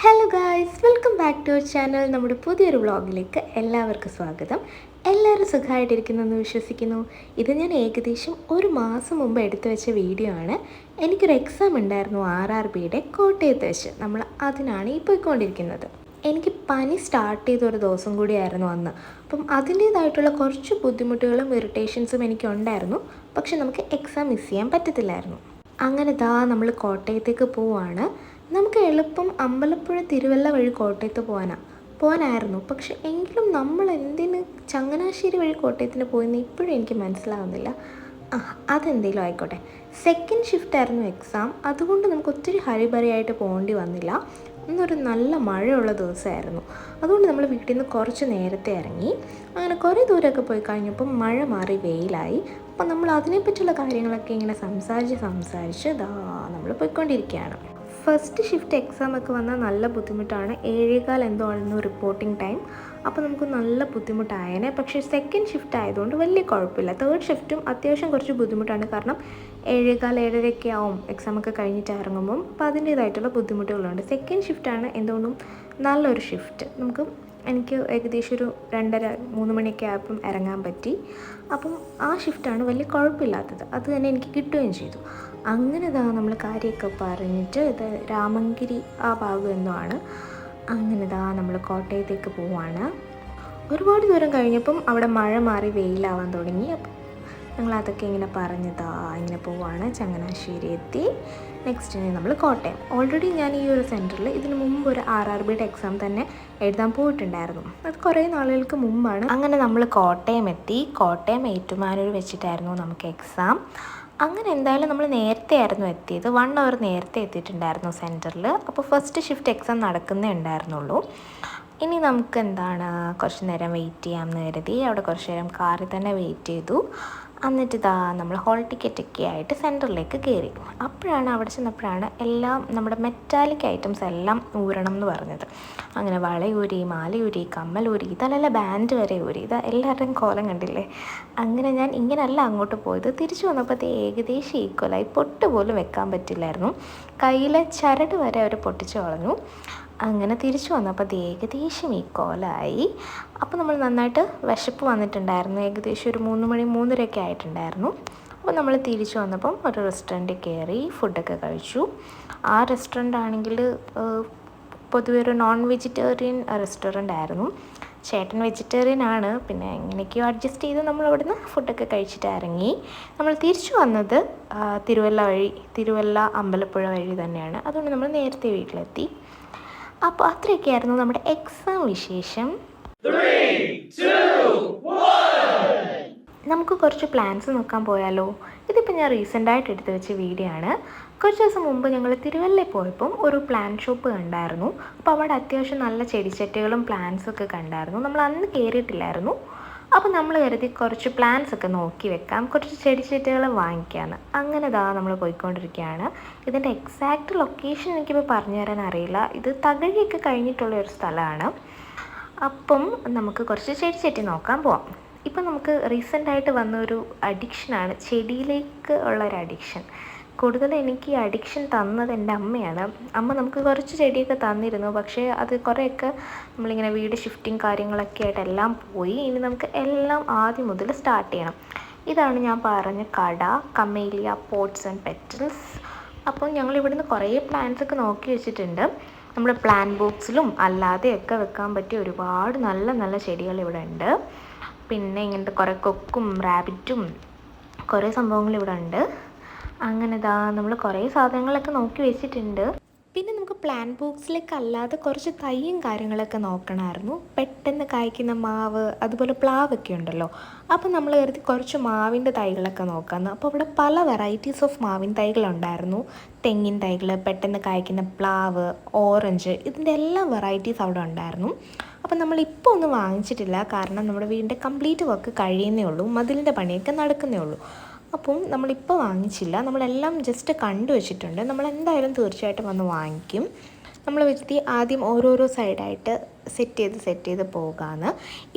Hello guys welcome back to our channel നമ്മുടെ പുതിയൊരു വ്ളോഗിലേക്ക് എല്ലാവർക്കും സ്വാഗതം. എല്ലാവരും സുഖമായിട്ടിരിക്കുന്നെന്ന് വിശ്വസിക്കുന്നു. ഇത് ഞാൻ ഏകദേശം ഒരു മാസം മുമ്പ് എടുത്തു വെച്ച വീഡിയോ ആണ്. എനിക്കൊരു എക്സാം ഉണ്ടായിരുന്നു ആർ ആർ ബിയുടെ കോട്ടയത്ത് വെച്ച്. നമ്മൾ അതിനാണ് ഈ പോയിക്കൊണ്ടിരിക്കുന്നത്. എനിക്ക് പനി സ്റ്റാർട്ട് ചെയ്ത ഒരു ദിവസം കൂടിയായിരുന്നു അന്ന്. അപ്പം അതിന്റേതായിട്ടുള്ള കുറച്ച് ബുദ്ധിമുട്ടുകളും ഇറിറ്റേഷൻസും എനിക്കുണ്ടായിരുന്നു. പക്ഷെ നമുക്ക് എക്സാം മിസ് ചെയ്യാൻ പറ്റത്തില്ലായിരുന്നു. അങ്ങനെ ദാ നമ്മൾ കോട്ടയത്തേക്ക് പോവാണ്. നമുക്ക് എളുപ്പം അമ്പലപ്പുഴ തിരുവല്ല വഴി കോട്ടയത്ത് പോകാനാണ് പോകാനായിരുന്നു പക്ഷെ എങ്കിലും നമ്മൾ എന്തിന് ചങ്ങനാശ്ശേരി വഴി കോട്ടയത്തിന് പോയെന്ന് ഇപ്പോഴും എനിക്ക് മനസ്സിലാവുന്നില്ല. ആ അതെന്തെങ്കിലും ആയിക്കോട്ടെ. സെക്കൻഡ് ഷിഫ്റ്റ് ആയിരുന്നു എക്സാം അതുകൊണ്ട് നമുക്ക് ഒത്തിരി ഹരിബറിയായിട്ട് പോകേണ്ടി വന്നില്ല. ഇന്നൊരു നല്ല മഴയുള്ള ദിവസമായിരുന്നു. അതുകൊണ്ട് നമ്മൾ വീട്ടിൽ നിന്ന് കുറച്ച് നേരത്തെ ഇറങ്ങി. അങ്ങനെ കുറേ ദൂരമൊക്കെ പോയി കഴിഞ്ഞപ്പോൾ മഴ മാറി വെയിലായി. അപ്പം നമ്മൾ അതിനെപ്പറ്റിയുള്ള കാര്യങ്ങളൊക്കെ ഇങ്ങനെ സംസാരിച്ച് സംസാരിച്ച് ഇതാ നമ്മൾ പോയിക്കൊണ്ടിരിക്കുകയാണ്. ഫസ്റ്റ് ഷിഫ്റ്റ് എക്സാം ഒക്കെ വന്നാൽ നല്ല ബുദ്ധിമുട്ടാണ്. ഏഴേകാൽ എന്തോ ആയിരുന്നു റിപ്പോർട്ടിംഗ് ടൈം അപ്പോൾ നമുക്ക് നല്ല ബുദ്ധിമുട്ടായേനെ. പക്ഷേ സെക്കൻഡ് ഷിഫ്റ്റ് ആയതുകൊണ്ട് വലിയ കുഴപ്പമില്ല. തേർഡ് ഷിഫ്റ്റും അത്യാവശ്യം കുറച്ച് ബുദ്ധിമുട്ടാണ്. കാരണം ഏഴേകാൽ ഏഴരയൊക്കെ ആവും എക്സാം ഒക്കെ കഴിഞ്ഞിട്ട് ഇറങ്ങുമ്പം. അപ്പോൾ അതിന്റേതായിട്ടുള്ള ബുദ്ധിമുട്ടുകളുണ്ട്. സെക്കൻഡ് ഷിഫ്റ്റാണ് എന്തുകൊണ്ടും നല്ലൊരു ഷിഫ്റ്റ് നമുക്ക് എനിക്ക് ഏകദേശം ഒരു രണ്ടര മൂന്ന് മണിയൊക്കെ ആയപ്പം ഇറങ്ങാൻ പറ്റി. അപ്പം ആ ഷിഫ്റ്റാണ് വലിയ കുഴപ്പമില്ലാത്തത്. അത് തന്നെ എനിക്ക് കിട്ടുകയും ചെയ്തു. അങ്ങനെ ഇതാ നമ്മൾ കാര്യമൊക്കെ പറഞ്ഞിട്ട് ഇത് രാമങ്കിരി ആ ഭാഗം എന്തോ ആണ് അങ്ങനെ ഇതാ നമ്മൾ കോട്ടയത്തേക്ക് പോവാണ്. ഒരുപാട് ദൂരം കഴിഞ്ഞപ്പം അവിടെ മഴ മാറി വെയിലാവാൻ തുടങ്ങി. അപ്പം ഞങ്ങൾ അതൊക്കെ ഇങ്ങനെ പറഞ്ഞതാ ഇങ്ങനെ പോവാണ് ചങ്ങനാശ്ശേരി എത്തി. നെക്സ്റ്റ് നമ്മൾ കോട്ടയം. ഓൾറെഡി ഞാൻ ഈ ഒരു സെന്ററിൽ ഇതിന് മുമ്പ് ഒരു ആർ ആർ ബിയുടെ എക്സാം തന്നെ എഴുതാൻ പോയിട്ടുണ്ടായിരുന്നു. അത് കുറേ നാളുകൾക്ക് മുമ്പാണ്. അങ്ങനെ നമ്മൾ കോട്ടയം എത്തി. കോട്ടയം ഏറ്റുമാനൂർ വെച്ചിട്ടായിരുന്നു നമുക്ക് എക്സാം അങ്ങനെ എന്തായാലും നമ്മൾ നേരത്തെ ആയിരുന്നു എത്തിയത്. വൺ അവർ നേരത്തെ എത്തിയിട്ടുണ്ടായിരുന്നു സെന്ററിൽ അപ്പോൾ ഫസ്റ്റ് ഷിഫ്റ്റ് എക്സാം നടക്കുന്നേ ഉണ്ടായിരുന്നുള്ളൂ. ഇനി നമുക്ക് എന്താണ്? കുറച്ച് നേരം വെയിറ്റ് ചെയ്യാമെന്ന് കരുതി. അവിടെ കുറച്ച് നേരം കാറിൽ തന്നെ വെയിറ്റ് ചെയ്തു. എന്നിട്ട് ഇതാ നമ്മൾ ഹോൾ ടിക്കറ്റ് ഒക്കെ ആയിട്ട് സെന്ററിലേക്ക് കയറി അപ്പോഴാണ് അവിടെ ചെന്നപ്പോഴാണ് എല്ലാം നമ്മുടെ മെറ്റാലിക് ഐറ്റംസ് എല്ലാം ഊരണം എന്ന് പറഞ്ഞത്. അങ്ങനെ വളയൂരി മാലയൂരി കമ്മലൂരി ഇതല്ല ബാൻഡ് വരെ ഊരി. ഇതാ എല്ലാവരുടെയും കോലം കണ്ടില്ലേ? അങ്ങനെ ഞാൻ ഇങ്ങനെയല്ല അങ്ങോട്ട് പോയത്. തിരിച്ചു വന്നപ്പോൾ അത് ഏകദേശം ഈക്വലായി പൊട്ട് പോലും വെക്കാൻ പറ്റില്ലായിരുന്നു. കയ്യിലെ ചരട് വരെ അവർ പൊട്ടിച്ചു കളഞ്ഞു. അങ്ങനെ തിരിച്ചു വന്നപ്പോൾ അത് ഏകദേശം ഈ കോലായി അപ്പോൾ നമ്മൾ നന്നായിട്ട് വിശപ്പ് വന്നിട്ടുണ്ടായിരുന്നു. ഏകദേശം ഒരു മൂന്ന് മണി മൂന്നരയൊക്കെ ആയിട്ടുണ്ടായിരുന്നു. അപ്പോൾ നമ്മൾ തിരിച്ചു വന്നപ്പം ഒരു റെസ്റ്റോറന്റിൽ കയറി ഫുഡൊക്കെ കഴിച്ചു. ആ റെസ്റ്റോറന്റ് ആണെങ്കിൽ പൊതുവെ ഒരു നോൺ വെജിറ്റേറിയൻ റെസ്റ്റോറന്റ് ആയിരുന്നു. ചേട്ടൻ വെജിറ്റേറിയൻ ആണ്. പിന്നെ എങ്ങനെയൊക്കെയോ അഡ്ജസ്റ്റ് ചെയ്ത് നമ്മൾ അവിടുന്ന് ഫുഡൊക്കെ കഴിച്ചിട്ട് ഇറങ്ങി. നമ്മൾ തിരിച്ചു വന്നത് തിരുവല്ല വഴി തിരുവല്ല അമ്പലപ്പുഴ വഴി തന്നെയാണ്. അതുകൊണ്ട് നമ്മൾ നേരത്തെ വീട്ടിലെത്തി. അപ്പോൾ അത്രയൊക്കെയായിരുന്നു നമ്മുടെ എക്സാം വിശേഷം. നമുക്ക് കുറച്ച് പ്ലാൻസ് നോക്കാൻ പോയാലോ? ഇതിപ്പോൾ ഞാൻ റീസെന്റായിട്ട് എടുത്തു വെച്ച വീഡിയോ ആണ്. കുറച്ച് ദിവസം മുമ്പ് ഞങ്ങൾ തിരുവല്ലയിൽ പോയപ്പം ഒരു പ്ലാൻ ഷോപ്പ് കണ്ടായിരുന്നു. അപ്പോൾ അവിടെ അത്യാവശ്യം നല്ല ചെടിച്ചട്ടികളും പ്ലാന്റ്സും ഒക്കെ കണ്ടായിരുന്നു. നമ്മൾ അന്ന് കയറിയിട്ടില്ലായിരുന്നു അപ്പോൾ നമ്മൾ കരുതി കുറച്ച് പ്ലാന്റ്സ് ഒക്കെ നോക്കി വെക്കാം. കുറച്ച് ചെടിച്ചട്ടികൾ വാങ്ങിക്കാമെന്ന് അങ്ങനെ ഇതാ നമ്മൾ പോയിക്കൊണ്ടിരിക്കുകയാണ്. ഇതിന്റെ എക്സാക്റ്റ് ലൊക്കേഷൻ എനിക്കിപ്പോൾ പറഞ്ഞു തരാൻ അറിയില്ല. ഇത് തകഴിയൊക്കെ കഴിഞ്ഞിട്ടുള്ള ഒരു സ്ഥലമാണ്. അപ്പം നമുക്ക് കുറച്ച് ചെടിച്ചട്ടി നോക്കാൻ പോവാം. ഇപ്പം നമുക്ക് റീസെന്റായിട്ട് വന്ന ഒരു അഡിക്ഷനാണ് ചെടിയിലേക്ക് ഉള്ള ഒരു അഡിക്ഷൻ കൂടുതൽ എനിക്ക് അഡിക്ഷൻ തന്നത് എന്റെ അമ്മയാണ്. അമ്മ നമുക്ക് കുറച്ച് ചെടിയൊക്കെ തന്നിരുന്നു. പക്ഷേ അത് കുറേയൊക്കെ നമ്മളിങ്ങനെ വീട് ഷിഫ്റ്റിംഗ് കാര്യങ്ങളൊക്കെ ആയിട്ട് എല്ലാം പോയി. ഇനി നമുക്ക് എല്ലാം ആദ്യം മുതൽ സ്റ്റാർട്ട് ചെയ്യണം. ഇതാണ് ഞാൻ പറഞ്ഞ കട കമേലിയ പോട്ട്സ് ആൻഡ് പെറ്റൽസ് അപ്പോൾ ഞങ്ങൾ ഇവിടുന്ന് കുറേ പ്ലാന്റ്സ് ഒക്കെ നോക്കി വെച്ചിട്ടുണ്ട്. നമ്മുടെ പ്ലാൻ ബോക്സിലും അല്ലാതെയൊക്കെ വെക്കാൻ പറ്റിയ ഒരുപാട് നല്ല നല്ല ചെടികൾ ഇവിടെ ഉണ്ട്. പിന്നെ ഇങ്ങനത്തെ കുറേ കൊക്കും റാബിറ്റും കുറേ സംഭവങ്ങൾ ഇവിടെ ഉണ്ട്. അങ്ങനെ ഇതാ നമ്മൾ കുറേ സാധനങ്ങളൊക്കെ നോക്കി വെച്ചിട്ടുണ്ട്. പിന്നെ നമുക്ക് പ്ലാൻ ബോക്സിലേക്ക് അല്ലാതെ കുറച്ച് തൈയും കാര്യങ്ങളൊക്കെ നോക്കണമായിരുന്നു. പെട്ടെന്ന് കായ്ക്കുന്ന മാവ് അതുപോലെ പ്ലാവൊക്കെ ഉണ്ടല്ലോ. അപ്പോൾ നമ്മൾ കരുതി കുറച്ച് മാവിന്റെ തൈകളൊക്കെ നോക്കാമെന്ന് അപ്പോൾ അവിടെ പല വെറൈറ്റീസ് ഓഫ് മാവിൻ തൈകളുണ്ടായിരുന്നു. തെങ്ങിൻ തൈകൾ പെട്ടെന്ന് കായ്ക്കുന്ന പ്ലാവ് ഓറഞ്ച് ഇതിന്റെ എല്ലാ വെറൈറ്റീസ് അവിടെ ഉണ്ടായിരുന്നു. അപ്പം നമ്മളിപ്പോൾ ഒന്നും വാങ്ങിച്ചിട്ടില്ല. കാരണം നമ്മുടെ വീടിന്റെ കംപ്ലീറ്റ് വർക്ക് കഴിയുന്നേ ഉള്ളൂ. മതിലിന്റെ പണിയൊക്കെ നടക്കുന്നേ ഉള്ളൂ. അപ്പം നമ്മളിപ്പോൾ വാങ്ങിച്ചില്ല. നമ്മളെല്ലാം ജസ്റ്റ് കണ്ടു വെച്ചിട്ടുണ്ട്. നമ്മൾ എന്തായാലും തീർച്ചയായിട്ടും വന്ന് വാങ്ങിക്കും. നമ്മൾ വരുത്തി ആദ്യം ഓരോരോ സൈഡായിട്ട് സെറ്റ് ചെയ്ത് സെറ്റ് ചെയ്ത് പോകാമെന്ന്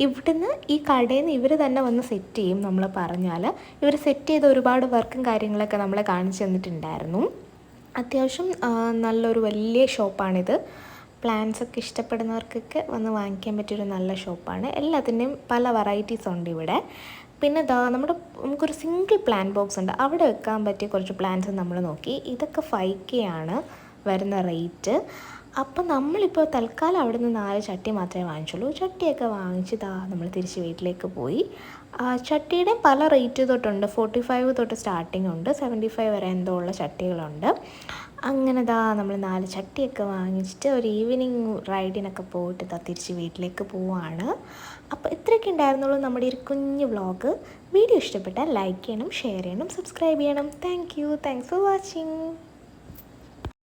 ഇവിടുന്ന് ഈ കടയിൽ നിന്ന് ഇവർ തന്നെ വന്ന് സെറ്റ് ചെയ്യും നമ്മൾ പറഞ്ഞാൽ ഇവർ സെറ്റ് ചെയ്ത ഒരുപാട് വർക്കും കാര്യങ്ങളൊക്കെ നമ്മളെ കാണിച്ചു തന്നിട്ടുണ്ടായിരുന്നു. അത്യാവശ്യം നല്ലൊരു വലിയ ഷോപ്പാണിത്. പ്ലാന്റ്സ് ഒക്കെ ഇഷ്ടപ്പെടുന്നവർക്കൊക്കെ വന്ന് വാങ്ങിക്കാൻ പറ്റിയൊരു നല്ല ഷോപ്പാണ്. എല്ലാത്തിന്റെയും പല വെറൈറ്റീസ് ഉണ്ട് ഇവിടെ. പിന്നെ ദാ നമ്മുടെ നമുക്കൊരു സിംഗിൾ പ്ലാന്റ് ബോക്സ് ഉണ്ട്. അവിടെ വെക്കാൻ പറ്റിയ കുറച്ച് പ്ലാന്റ്സ് നമ്മൾ നോക്കി. ഇതൊക്കെ ഫൈവ് കെ ആണ് വരുന്ന റേറ്റ് അപ്പം നമ്മളിപ്പോൾ തൽക്കാലം അവിടെ നിന്ന് നാല് ചട്ടി മാത്രമേ വാങ്ങിച്ചുള്ളൂ. ചട്ടിയൊക്കെ വാങ്ങിച്ച് ദാ നമ്മൾ തിരിച്ച് വീട്ടിലേക്ക് പോയി. ചട്ടിയുടെ പല റേറ്റ് തൊട്ടുണ്ട്. ഫോർട്ടി ഫൈവ് തൊട്ട് സ്റ്റാർട്ടിംഗ് ഉണ്ട്. സെവന്റി ഫൈവ് വരെ എന്തോ ഉള്ള ചട്ടികളുണ്ട്. അങ്ങനെ ദാ നമ്മൾ നാല് ചട്ടിയൊക്കെ വാങ്ങിച്ചിട്ട് ഒരു ഈവനിങ് റൈഡിനൊക്കെ പോയിട്ട് ദാ തിരിച്ച് വീട്ടിലേക്ക് പോവുകയാണ് അപ്പോൾ ഇത്രയൊക്കെ ഉണ്ടായിരുന്നുള്ളൂ നമ്മുടെ ഒരു കുഞ്ഞു വ്ളോഗ് വീഡിയോ ഇഷ്ടപ്പെട്ടാൽ ലൈക്ക് ചെയ്യണം ഷെയർ ചെയ്യണം സബ്സ്ക്രൈബ് ചെയ്യണം. Thank you thanks for watching